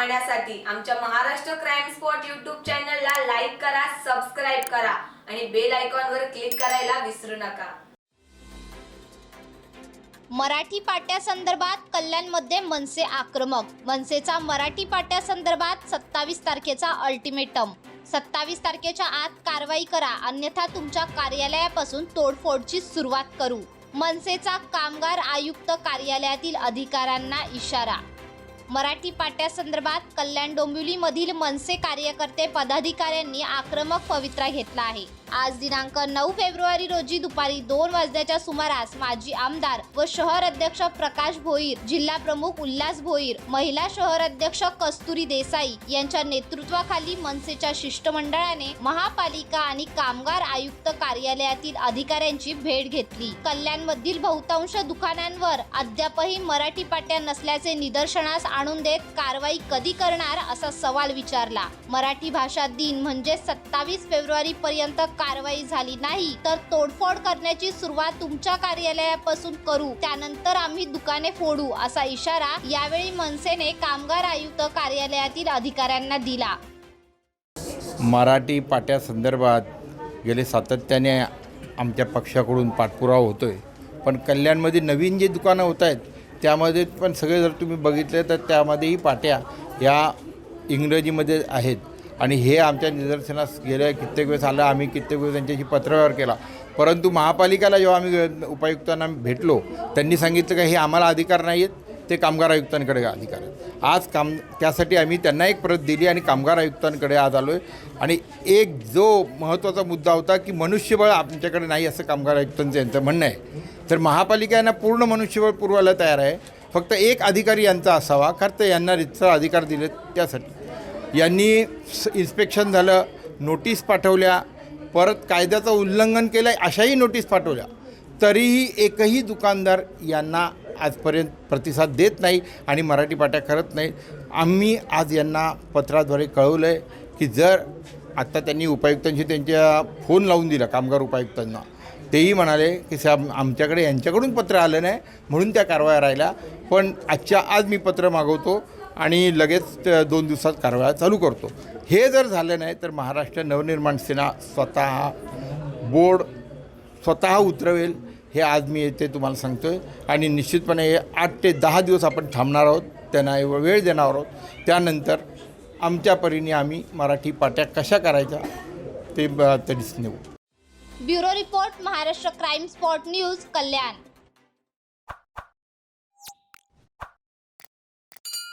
पाहण्यासाठी आमच्या Maharashtra crime spot YouTube चॅनलला लाईक करा सबस्क्राईब करा आणि बेल आयकॉनवर क्लिक करायला विसरू नका. मराठी पाट्यासंदर्भात कल्याणमध्ये मनसे आक्रमक. मनसेचा मराठी पाट्यासंदर्भात सत्तावीस तारखेचा अल्टिमेटम सत्तावीस तारखेच्या आत कारवाई करा अन्यथा तुमच्या कार्यालयापासून तोडफोडची सुरुवात करू. मनसेचा कामगार आयुक्त कार्यालयातील अधिकाऱ्यांना इशारा. मराठी पाट्यासंदर्भात कल्याण डोंबिवलीमधील मनसे कार्यकर्ते पदाधिकाऱ्यांनी आक्रमक पवित्रा घेतला आहे. आज दिनांक नऊ फेब्रुवारी रोजी दुपारी दोन वाजण्याच्या सुमारास माजी आमदार व शहर अध्यक्ष प्रकाश भोईर जिल्हा प्रमुख उल्हास भोईर महिला शहर अध्यक्ष कस्तुरी देसाई यांच्या नेतृत्वाखाली मनसेच्या शिष्टमंडळाने महापालिका आणि कामगार आयुक्त कार्यालयातील अधिकाऱ्यांची भेट घेतली. कल्याणमधील बहुतांश दुकानांवर अद्यापही मराठी पाट्या नसल्याचे निदर्शनास आणून देत कारवाई कधी करणार असा सवाल विचारला. मराठी भाषा दिन म्हणजे सत्तावीस फेब्रुवारी पर्यंत कारवाई झाली नाही तर तोडफोड करण्याची सुरुवात तुमच्या कार्यालयापासून करू त्यानंतर आम्ही दुकाने फोडू असा इशारा यावेळी मनसेने कामगार आयुक्त कार्यालयातील अधिकाऱ्यांना दिला. मराठी पाट्यासंदर्भात गेले सातत्याने आमच्या पक्षाकडून पाठपुरावा होतो आहे पण कल्याणमध्ये नवीन जे दुकानं होत आहेत त्यामध्ये पण सगळे जर तुम्ही बघितले तर त्यामध्येही पाट्या या इंग्रजीमध्ये आहेत. आणि हे आमच्या निदर्शनास गेल्या कित्येक वेळेस आलं आम्ही कित्येक वेळेस त्यांच्याशी पत्रव्यवहार केला. परंतु महापालिकेला जेव्हा आम्ही उपायुक्तांना भेटलो त्यांनी सांगितलं की हे आम्हाला अधिकार नाही आहेत ते कामगार आयुक्तांकडे अधिकार आहेत आज काम त्यासाठी आम्ही त्यांना एक प्रत दिली आणि कामगार आयुक्तांकडे आज आलो आहे आणि एक जो महत्त्वाचा मुद्दा होता की मनुष्यबळ आमच्याकडे नाही असं कामगार आयुक्तांचं यांचं म्हणणं आहे. तर महापालिका यांना पूर्ण मनुष्यबळ पुरवायला तयार आहे. फक्त एक अधिकारी यांचा असावा खरं तर यांना रितसर अधिकार दिले त्यासाठी. यांनी स इन्स्पेक्शन झालं नोटीस पाठवल्या परत कायद्याचं उल्लंघन केलं आहे अशाही नोटीस पाठवल्या. तरीही एकही दुकानदार यांना आजपर्यंत प्रतिसाद देत नाही आणि मराठी पाट्या करत नाही आम्ही आज यांना पत्राद्वारे कळवलं आहे की जर आत्ता त्यांनी उपायुक्तांशी त्यांच्या फोन लावून दिला कामगार उपायुक्तांना तेही म्हणाले की साहेब आमच्याकडे यांच्याकडून पत्र आलं नाही म्हणून त्या कारवाया राहिल्या. पण आजच्या आज मी पत्र मागवतो आणि लगेच त्या दोन दिवसात कारवाया चालू करतो. हे जर झालं नाही तर महाराष्ट्र नवनिर्माण सेना स्वतः बोर्ड स्वतः उतरवेल. हे आज मी येते तुम्हाला सांगतो आहे आणि निश्चितपणे हे आठ ते दहा दिवस आपण थांबणार आहोत. त्यांना वेळ देणार आहोत. त्यानंतर आमच्या परीने आम्ही मराठी पाट्या कशा करायच्या ते ब- तरीच नेऊ bureau report Maharashtra crime spot news Kalyan.